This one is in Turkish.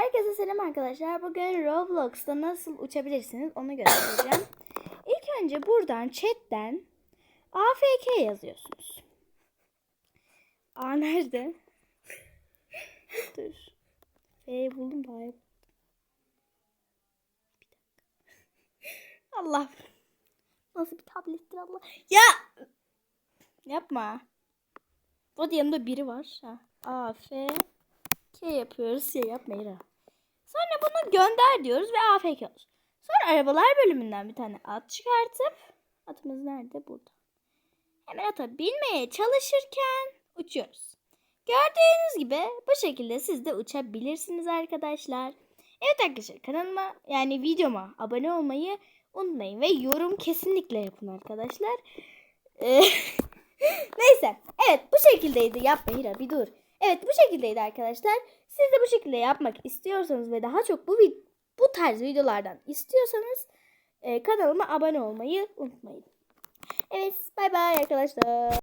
Herkese selam arkadaşlar. Bugün Roblox'ta nasıl uçabilirsiniz onu göstereceğim. İlk önce buradan chatten AFK yazıyorsunuz. A nerede? Dur. F'yi buldum bari. Allah. Nasıl bir tablettir Allah. Ya! Yapma. Bu yanımda biri var. Ha. A, F, K yapıyoruz. Şey yapmayın ha. Sonra bunu gönder diyoruz ve AFK olur. Sonra arabalar bölümünden bir tane at çıkartıp atımız nerede? Burada. Hemen ata binmeye çalışırken uçuyoruz. Gördüğünüz gibi bu şekilde siz de uçabilirsiniz arkadaşlar. Evet arkadaşlar kanalıma yani videoma abone olmayı unutmayın ve yorum kesinlikle yapın arkadaşlar. Neyse. Evet bu şekildeydi. Yapma Hira bir dur. Evet bu şekildeydi arkadaşlar. Siz de bu şekilde yapmak istiyorsanız ve daha çok bu bu tarz videolardan istiyorsanız e, kanalıma abone olmayı unutmayın. Evet bay bay arkadaşlar.